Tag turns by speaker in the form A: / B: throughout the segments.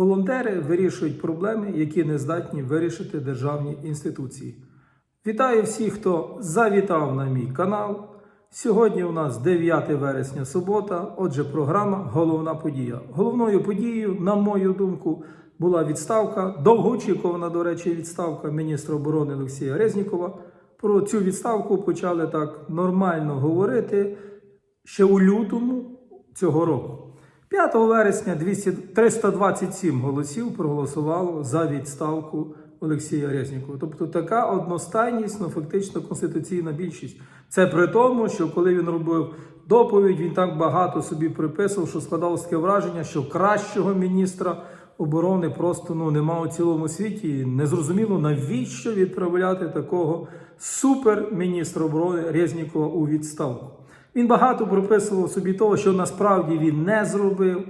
A: Волонтери вирішують проблеми, які не здатні вирішити державні інституції. Вітаю всіх, хто завітав на мій канал. Сьогодні у нас 9 вересня субота. Отже, програма Головна подія. Головною подією, на мою думку, була відставка, довгоочікувана, до речі, відставка міністра оборони Олексія Резнікова. Про цю відставку почали так нормально говорити ще у лютому цього року. 5 вересня 200, 327 голосів проголосувало за відставку Олексія Резнікова. Тобто така одностайність, ну фактично конституційна більшість. Це при тому, що коли він робив доповідь, він так багато собі приписував, що складалося таке враження, що кращого міністра оборони просто ну нема у цілому світі. І Незрозуміло, навіщо відправляти такого суперміністра оборони Резнікова у відставку. Він багато приписував собі того, що насправді він не зробив.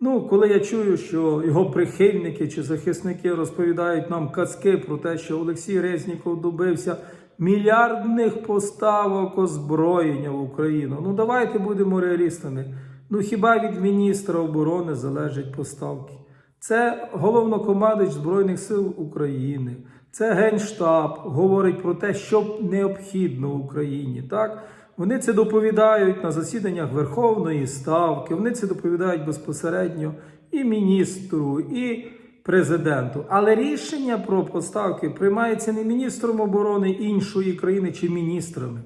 A: Ну, коли я чую, що його прихильники чи захисники розповідають нам казки про те, що Олексій Резніков добився мільярдних поставок озброєння в Україну. Ну давайте будемо реалістами. Ну хіба від міністра оборони залежать поставки? Це головнокомандуючий Збройних сил України, це Генштаб говорить про те, що необхідно Україні. Так? Вони це доповідають на засіданнях Верховної Ставки, вони це доповідають безпосередньо і міністру, і президенту. Але рішення про поставки приймається не міністром оборони іншої країни чи міністрами.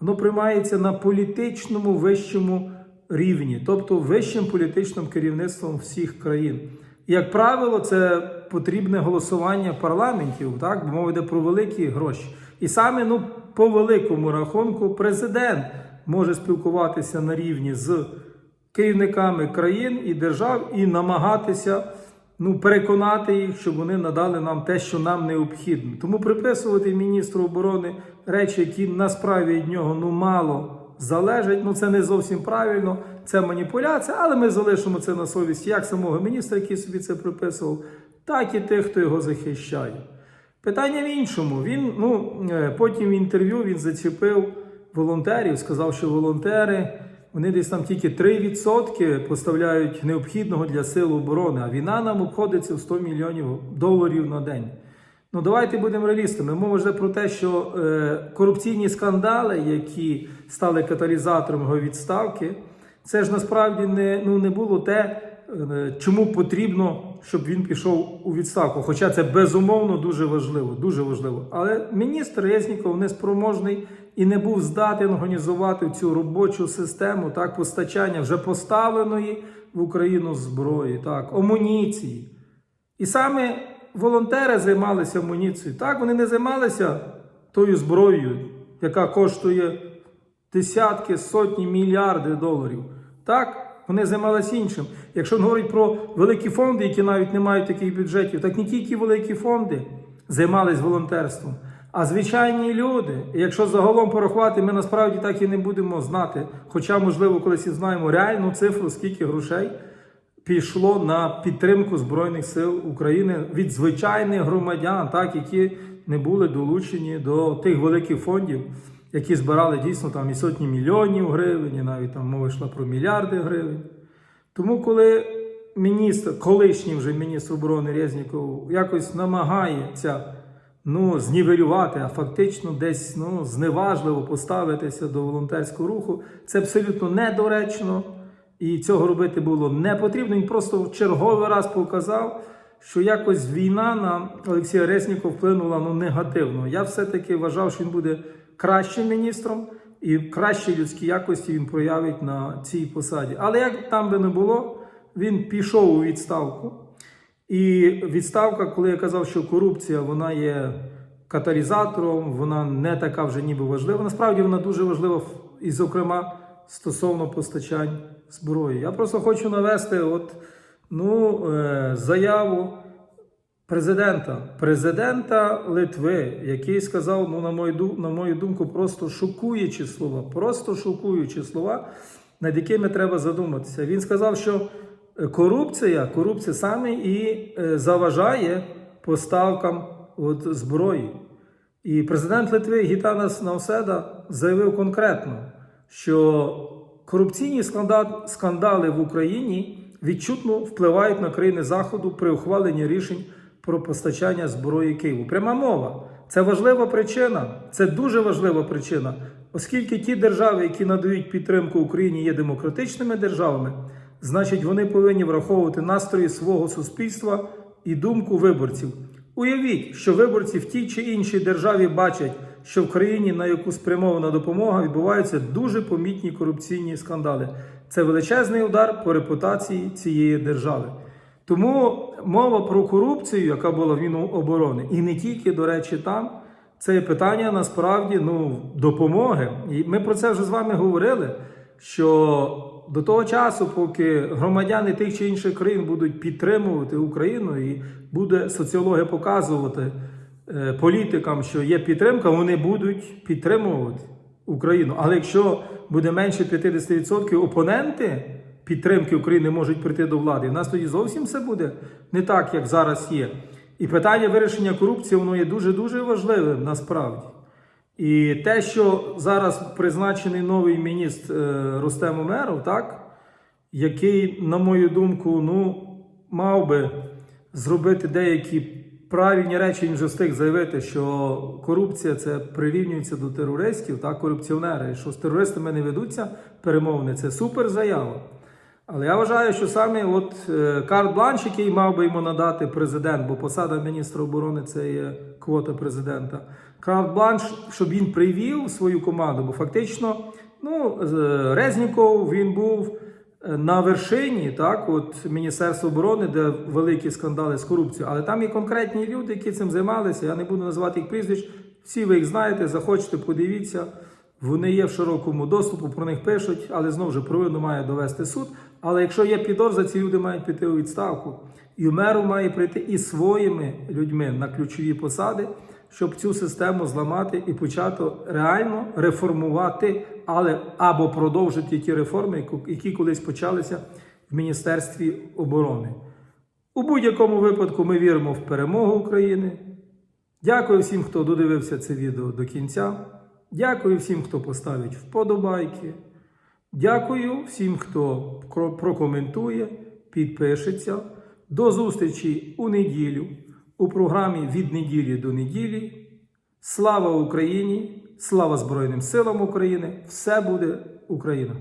A: Воно приймається на політичному вищому рівні, тобто вищим політичним керівництвом всіх країн. Як правило, це потрібне голосування парламентів, так, бо мова йде про великі гроші. І саме ну, по великому рахунку президент може спілкуватися на рівні з керівниками країн і держав і намагатися ну, переконати їх, щоб вони надали нам те, що нам необхідно. Тому приписувати міністру оборони речі, які насправді від нього ну, мало залежать, ну це не зовсім правильно, це маніпуляція, але ми залишимо це на совісті як самого міністра, який собі це приписував, так і тих, хто його захищає. Питання в іншому. Він ну е, потім в інтерв'ю він зачепив волонтерів, сказав, що волонтери вони десь там тільки 3% поставляють необхідного для сил оборони, а війна нам обходиться в 100 мільйонів доларів на день. Ну давайте будемо реалістами. Мова йде про те, що е, корупційні скандали, які стали каталізатором його відставки, це ж насправді не, ну, не було те, чому потрібно, щоб він пішов у відставку. Хоча це безумовно дуже важливо, дуже важливо. Але міністр Резніков неспроможний і не був здатен організувати цю робочу систему так постачання вже поставленої в Україну зброї, так, амуніції. І саме волонтери займалися амуніцією. Так, вони не займалися тою зброєю, яка коштує десятки, сотні, мільярди доларів. Так, вони займалися іншим. Якщо говорить про великі фонди, які навіть не мають таких бюджетів, так не тільки великі фонди займались волонтерством, а звичайні люди. Якщо загалом порахувати, ми насправді так і не будемо знати. Хоча, можливо, колись і знаємо реальну цифру, скільки грошей пішло на підтримку Збройних сил України від звичайних громадян, так, які не були долучені до тих великих фондів, які збирали дійсно там і сотні мільйонів гривень, і навіть там мова йшла про мільярди гривень. Тому, коли міністр, колишній вже міністр оборони Резніков якось намагається ну, знівелювати, а фактично десь ну, зневажливо поставитися до волонтерського руху, це абсолютно недоречно. І цього робити було не потрібно. Він просто в черговий раз показав, що якось війна на Олексія Резнікова вплинула ну, негативно. Я все-таки вважав, що він буде кращим міністром і кращі людські якості він проявить на цій посаді. Але як там би не було, він пішов у відставку. І відставка, коли я казав, що корупція вона є каталізатором, вона не така вже ніби важлива. Насправді вона дуже важлива і, зокрема, стосовно постачань зброї. Я просто хочу навести от, ну, е, заяву президента, президента Литви, який сказав, ну, на мою, на мою думку, просто шокуючі слова, просто шокуючі слова, над якими треба задуматися. Він сказав, що корупція, корупція саме і е, заважає поставкам от, зброї. І президент Литви Гітанас Науседа заявив конкретно, що корупційні скандали в Україні відчутно впливають на країни Заходу при ухваленні рішень про постачання зброї Києву. Пряма мова. Це важлива причина, це дуже важлива причина, оскільки ті держави, які надають підтримку Україні, є демократичними державами, значить вони повинні враховувати настрої свого суспільства і думку виборців. Уявіть, що виборці в тій чи іншій державі бачать, що в країні, на яку спрямована допомога, відбуваються дуже помітні корупційні скандали. Це величезний удар по репутації цієї держави. Тому мова про корупцію, яка була в Міноборони, і не тільки, до речі, там, це питання насправді ну, допомоги. І ми про це вже з вами говорили. Що до того часу, поки громадяни тих чи інших країн будуть підтримувати Україну, і буде соціологія показувати е, політикам, що є підтримка, вони будуть підтримувати Україну. Але якщо буде менше 50%, опоненти підтримки України можуть прийти до влади. У нас тоді зовсім все буде не так, як зараз є. І питання вирішення корупції воно є дуже дуже важливим насправді. І те, що зараз призначений новий міністр е, Рустем Умеров, так, який, на мою думку, ну, мав би зробити деякі правильні речі, він вже встиг заявити, що корупція це прирівнюється до терористів, так, корупціонери, що з терористами не ведуться перемовини, це супер заява. Але я вважаю, що саме от е, карт-бланш, який мав би йому надати президент, бо посада міністра оборони це є квота президента. Карт-бланш, щоб він привів свою команду, бо фактично, ну, з- Резніков він був е, на вершині, так, от Міністерства оборони, де великі скандали з корупцією. Але там є конкретні люди, які цим займалися. Я не буду називати їх прізвищ. Всі ви їх знаєте, захочете, подивіться. Вони є в широкому доступу, про них пишуть, але знову ж провину має довести суд. Але якщо є підозра, ці люди мають піти у відставку. І меру має прийти і своїми людьми на ключові посади, щоб цю систему зламати і почати реально реформувати, але або продовжити ті реформи, які колись почалися в Міністерстві оборони. У будь-якому випадку ми віримо в перемогу України. Дякую всім, хто додивився це відео до кінця. Дякую всім, хто поставить вподобайки. Дякую всім, хто прокоментує, підпишеться. До зустрічі у неділю у програмі Від неділі до неділі. Слава Україні! Слава Збройним силам України! Все буде Україна!